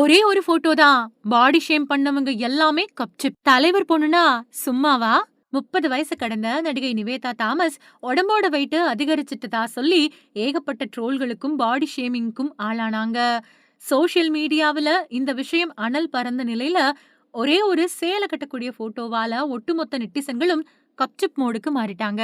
ஒரே ஒரு போட்டோ தான். பாடி ஷேம் பண்ணவங்க எல்லாமே கப்சிப். தலைவர் பொண்ணுனா சும்மாவா? முப்பது வயசு கடந்த நடிகை நிவேதா தாமஸ் உடம்போட வயிட்டு அதிகரிச்சிட்டதா சொல்லி ஏகப்பட்ட ட்ரோல்களுக்கும் பாடி ஷேமிங்க்கும் ஆளானாங்க. சோஷியல் மீடியாவுல இந்த விஷயம் அனல் பறந்த நிலையில ஒரே ஒரு சேலை கட்டக்கூடிய போட்டோவால ஒட்டுமொத்த நெட்டிசன்களும் கப்சிப் மோடுக்கு மாறிட்டாங்க.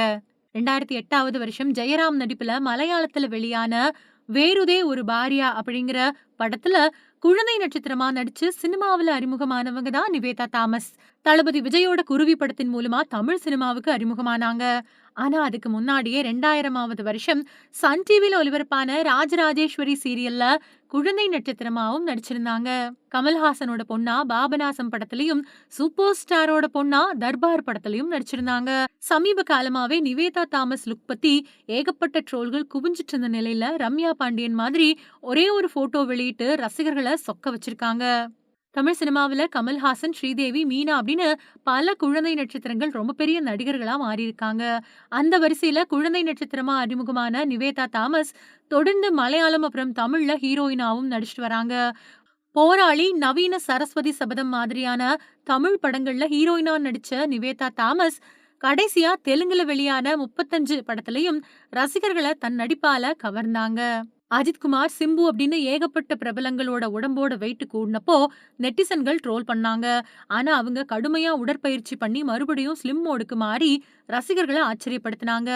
ரெண்டாயிரத்தி எட்டாவது வருஷம் ஜெயராம் நடிப்புல மலையாளத்துல வெளியான வேறுதே ஒரு பாரியா அப்படிங்கிற படத்துல குழந்தை நட்சத்திரமா நடிச்சு சினிமாவுல அறிமுகமானவங்க தான் நிவேதா தாமஸ். தளபதி விஜயோட குருவி படத்தின் மூலமா தமிழ் சினிமாவுக்கு அறிமுகமானாங்க. ஆனா அதுக்கு முன்னாடியே ரெண்டாயிரமாவது வருஷம் சன் டிவியில் ஒலிபரப்பான ராஜராஜேஸ்வரி சீரியல்ல குழந்தை நட்சத்திரமாவும் நடிச்சிருந்தாங்க. கமல்ஹாசனோட பொண்ணா பாபநாசம் படத்திலையும் சூப்பர் ஸ்டாரோட பொண்ணா தர்பார் படத்திலையும் நடிச்சிருந்தாங்க. சமீப காலமாவே நிவேதா தாமஸ் லுக் பத்தி ஏகப்பட்ட ட்ரோல்கள் குவிஞ்சிட்டு இருந்த நிலையில ரம்யா பாண்டியன் மாதிரி ஒரே ஒரு போட்டோ வெளியிட்டு ரசிகர்கள் சொக்க வச்சிருக்காங்க. தமிழ் சினிமாவுல கமல்ஹாசன் ஸ்ரீதேவி மீனா அப்படின்னு பல குழந்தை நட்சத்திரங்கள் ரொம்ப பெரிய நடிகர்களா மாறியிருக்காங்க. அந்த வரிசையில குழந்தை நட்சத்திரமா அறிமுகமான நிவேதா தாமஸ் தொடர்ந்து மலையாளம் அப்புறம் தமிழ்ல ஹீரோயினாவும் நடிச்சிட்டு வராங்க. போராளி நவீன சரஸ்வதி சபதம் மாதிரியான தமிழ் படங்கள்ல ஹீரோயினா நடிச்ச நிவேதா தாமஸ் கடைசியா தெலுங்குல வெளியான முப்பத்தஞ்சு படத்துலையும் ரசிகர்களை தன் நடிப்பால கவர்ந்தாங்க. அஜித்குமார் சிம்பு அப்படின்னு ஏகப்பட்ட பிரபலங்களோட உடம்போட வெயிட் கூடினப்போ நெட்டிசன்கள் ட்ரோல் பண்ணாங்க. ஆனா அவங்க கடுமையா உடற்பயிற்சி பண்ணி மறுபடியும் ஸ்லிம் மோடுக்கு மாறி ரசிகர்களை ஆச்சரியப்படுத்தினாங்க.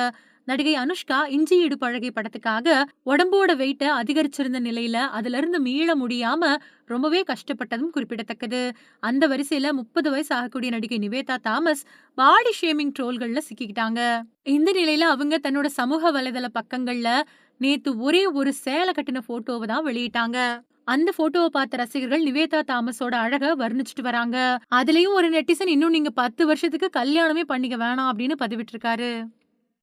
நடிகை அனுஷ்கா இஞ்சி இடு பழகை படத்துக்காக உடம்போட வெயிட்ட அதிகரிச்சிருந்த நிலையில அதுல இருந்து மீள முடியாம ரொம்பவே கஷ்டப்பட்டதும் குறிப்பிடத்தக்கது. அந்த வரிசையில முப்பது வயசு ஆகக்கூடிய நடிகை நிவேதா தாமஸ் பாடி ஷேமிங் ட்ரோல்கள்ல சிக்கிக்கிட்டாங்க. இந்த நிலையில அவங்க தன்னோட சமூக வலைதள பக்கங்கள்ல நேத்து ஒரே ஒரு சேலை கட்டின போட்டோவை தான் வெளியிட்டாங்க. அந்த போட்டோவை பார்த்த ரசிகர்கள் நிவேதா தாமஸோட அழக வர்ணிச்சிட்டு வராங்க. அதுலயும் ஒரு நெட்டிசன் இன்னும் நீங்க பத்து வருஷத்துக்கு கல்யாணமே பண்ணிக்க வேணாம் அப்படின்னு பதிவிட்டிருக்காரு.